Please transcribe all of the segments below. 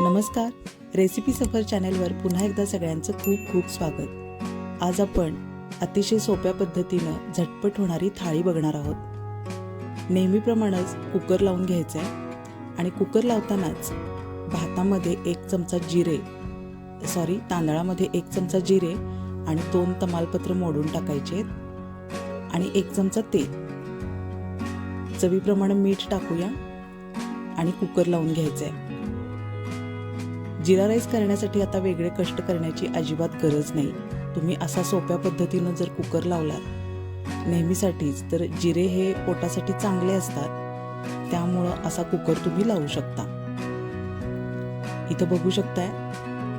नमस्कार. रेसिपी सफर चॅनेलवर पुन्हा एकदा सगळ्यांचं खूप खूप स्वागत. आज आपण अतिशय सोप्या पद्धतीनं झटपट होणारी थाळी बघणार आहोत. नेहमीप्रमाणेच कुकर लावून घ्यायचं आहे आणि कुकर लावतानाच भातामध्ये एक चमचा जिरे सॉरी तांदळामध्ये एक चमचा जिरे आणि दोन तमालपत्र मोडून टाकायचे आहेत. आणि एक चमचा तेल. चवीप्रमाणे मीठ टाकूया आणि कुकर लावून घ्यायचं आहे जिरा राईस करण्यासाठी आता वेगळे कष्ट करण्याची अजिबात गरज नाही. तुम्ही असा सोप्या पद्धतीनं जर कुकर लावलात नेहमीसाठीच तर जिरे हे पोटासाठी चांगले असतात. त्यामुळं असा कुकर तुम्ही लावू शकता. इथं बघू शकताय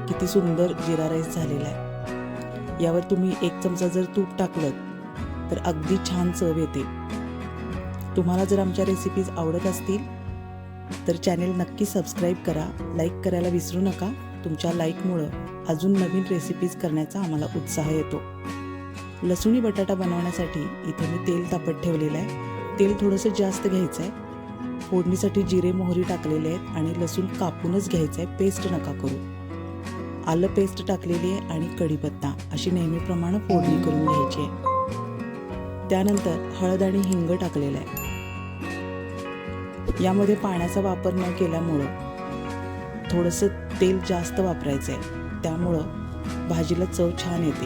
किती सुंदर जिरा राईस झालेला आहे यावर तुम्ही एक चमचा जर तूप टाकलं तर अगदी छान चव येते. तुम्हाला जर आमच्या रेसिपीज आवडत असतील तर चॅनेल नक्की सबस्क्राईब करा लाईक करायला विसरू नका. तुमच्या लाईकमुळं अजून नवीन रेसिपीज करण्याचा आम्हाला उत्साह येतो. लसूणी बटाटा बनवण्यासाठी इथे मी तेल तापत ठेवलेलं आहे. तेल थोडंसं जास्त घ्यायचं आहे. फोडणीसाठी जिरे मोहरी टाकलेले आहेत आणि लसूण कापूनच घ्यायचं आहे. पेस्ट नका करू. आलं पेस्ट टाकलेली आहे आणि कढीपत्ता अशी नेहमीप्रमाणे फोडणी करून घ्यायची आहे. त्यानंतर हळद आणि हिंग टाकलेलं आहे. यामध्ये पाण्याचा वापर न केल्यामुळं थोडंसं तेल जास्त वापरायचं आहे त्यामुळं भाजीला चव छान येते.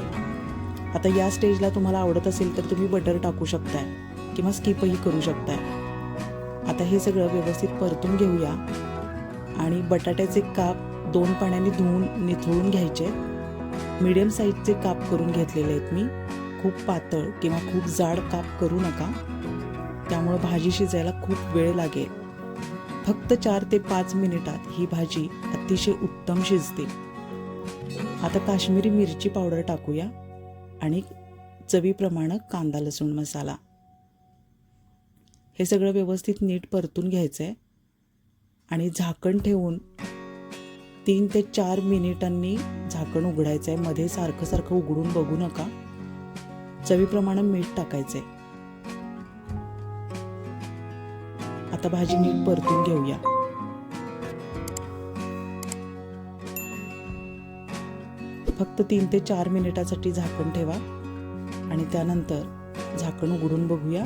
आता या स्टेजला तुम्हाला आवडत असेल तर तुम्ही बटर टाकू शकताय किंवा स्किपही करू शकताय. आता हे सगळं व्यवस्थित परतून घेऊया. आणि बटाट्याचे काप दोन पाण्याने धुवून निथळून घ्यायचे. मिडियम साईजचे काप करून घेतलेले आहेत मी. खूप पातळ किंवा खूप जाड काप करू नका. त्यामुळं भाजी शिजायला खूप वेळ लागेल. फक्त चार ते पाच मिनिटात ही भाजी अतिशय उत्तम शिजते. आता काश्मीरी मिरची पावडर टाकूया आणि चवीप्रमाणे कांदा लसूण मसाला. हे सगळं व्यवस्थित नीट परतून घ्यायचं आहे आणि झाकण ठेवून तीन ते चार मिनिटांनी झाकण उघडायचं आहे मध्ये सारखं सारखं उघडून बघू नका. चवीप्रमाणे मीठ टाकायचं आहे आता भाजी नीट परतून घेऊया. फक्त तीन ते चार मिनिटासाठी झाकण ठेवा. आणि त्यानंतर झाकण उघडून बघूया.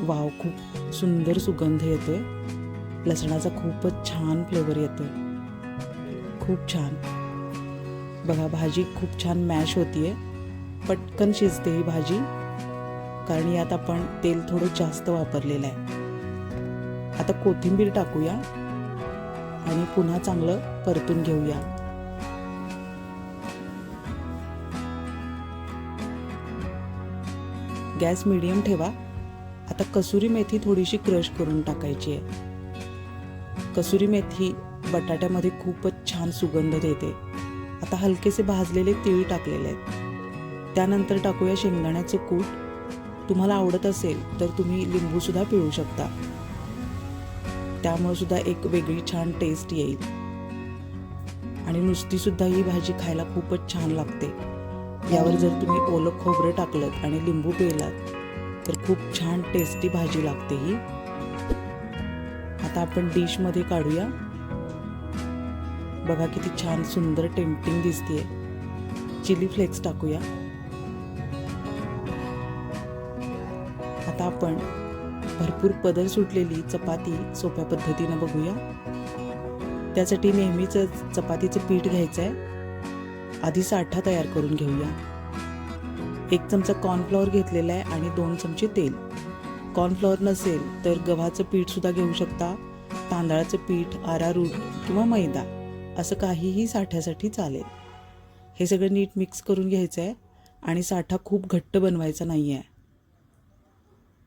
वाव खूप सुंदर सुगंध येतोय. लसणाचा खूपच छान फ्लेवर येतोय. खूप छान. बघा भाजी खूप छान मॅश होतीये. पटकन शिजते ही भाजी. कारण यात आपण तेल थोडं जास्त वापरलेलं आहे. आता कोथिंबीर टाकूया आणि पुन्हा चांगलं परतून घेऊया. गॅस मिडियम ठेवा. आता कसुरी मेथी थोडीशी क्रश करून टाकायची आहे. कसुरी मेथी बटाट्यामध्ये खूपच छान सुगंध देते. आता हलकेसे भाजलेले तीळ टाकलेले आहेत. त्यानंतर टाकूया शेंगदाण्याचं कूट. तुम्हाला आवडत असेल तर तुम्ही लिंबूसुद्धा पिळू शकता. त्यामुळे सुद्धा एक वेगळी छान टेस्ट येईल. आणि नुसतीसुद्धा ही भाजी खायला खूपच छान लागते. यावर जर तुम्ही ओलं खोबरं टाकलं आणि लिंबू पिळलात तर खूप छान टेस्टी भाजी लागते ही. आता आपण डिशमध्ये काढूया. बघा किती छान सुंदर टेम्पटिंग दिसतीये. चिली फ्लेक्स टाकूया. आता आपण भरपूर पदर सुटलेली चपाती सोप्या पद्धतीनं बघूया. त्यासाठी नेहमीच चपातीचं पीठ घ्यायचं आहे आधी साठा तयार करून घेऊया. एक चमचा कॉर्नफ्लॉवर घेतलेला आहे आणि दोन चमचे तेल. कॉर्नफ्लॉवर नसेल तर गव्हाचं पीठसुद्धा घेऊ शकता तांदळाचं पीठ आरारूट किंवा मैदा असं काहीही साठ्यासाठी चालेल. हे सगळं नीट मिक्स करून घ्यायचं आहे आणि साठा खूप घट्ट बनवायचा नाही आहे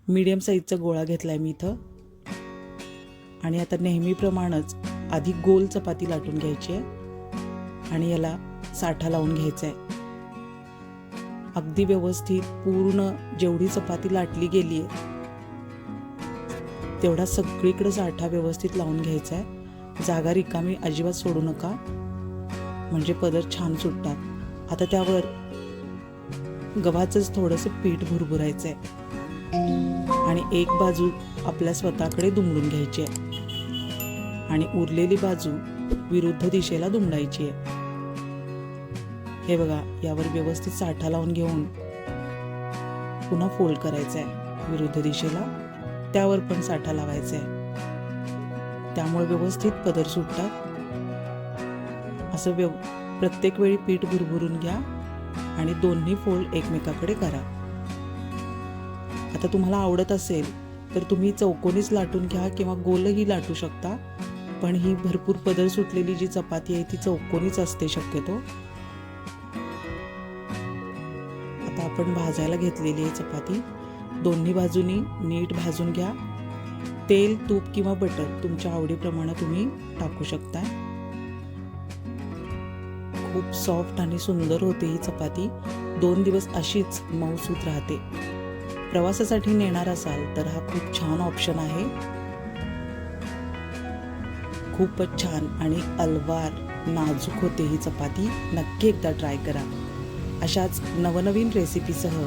मीडियम साईजचा गोळा घेतला आहे मी इथं. आणि आता नेहमीप्रमाणेच आधी गोल चपाती लाटून घ्यायची आहे. आणि याला साठा लावून घ्यायचा आहे. अगदी व्यवस्थित पूर्ण जेवढी चपाती लाटली गेली आहे तेवढा सगळीकडे साठा व्यवस्थित लावून घ्यायचा आहे. जागा रिकामी अजिबात सोडू नका. म्हणजे पदर छान सुटतात. आता त्यावर गव्हाचंच थोडंसं पीठ भुरभुरायचं आहे आणि एक बाजू आपल्या स्वतःकडे दुमडून घ्यायची आहे. आणि उरलेली बाजू विरुद्ध दिशेला दुमडायची आहे. हे बघा यावर व्यवस्थित साठा लावून घेऊन पुन्हा फोल्ड करायचा आहे विरुद्ध दिशेला त्यावर पण साठा लावायचा आहे त्यामुळे व्यवस्थित पदर सुटतात. असं व्यव प्रत्येक वेळी पीठ भुरभुरून घ्या आणि दोन्ही फोल्ड एकमेकाकडे करा. आता तुम्हाला आवडत असेल तर तुम्ही चौकोनीच लाटून घ्या किंवा गोलही लाटू शकता. पण ही भरपूर पदर सुटलेली जी चपाती आहे ती चौकोनीच असते शक्यतो. आता आपण भाजायला घेतलेली आहे चपाती. दोन्ही बाजूनी नीट भाजून घ्या. तेल तूप किंवा बटर तुमच्या आवडीप्रमाणे तुम्ही टाकू शकता. खूप सॉफ्ट आणि सुंदर होते ही चपाती. दोन दिवस अशीच मऊसूत राहते. प्रवासासाठी नेणार असाल तर हा खूप छान ऑप्शन आहे. खूपच छान आणि अलवार नाजूक होते ही चपाती. नक्की एकदा ट्राय करा. अशाच नवनवीन रेसिपीसह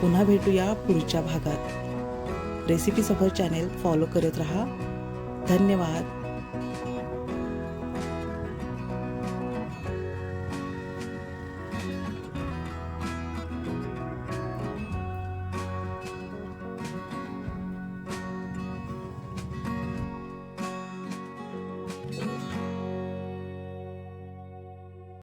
पुन्हा भेटूया पुढच्या भागात. रेसिपी सफर चॅनेल फॉलो करत रहा. धन्यवाद.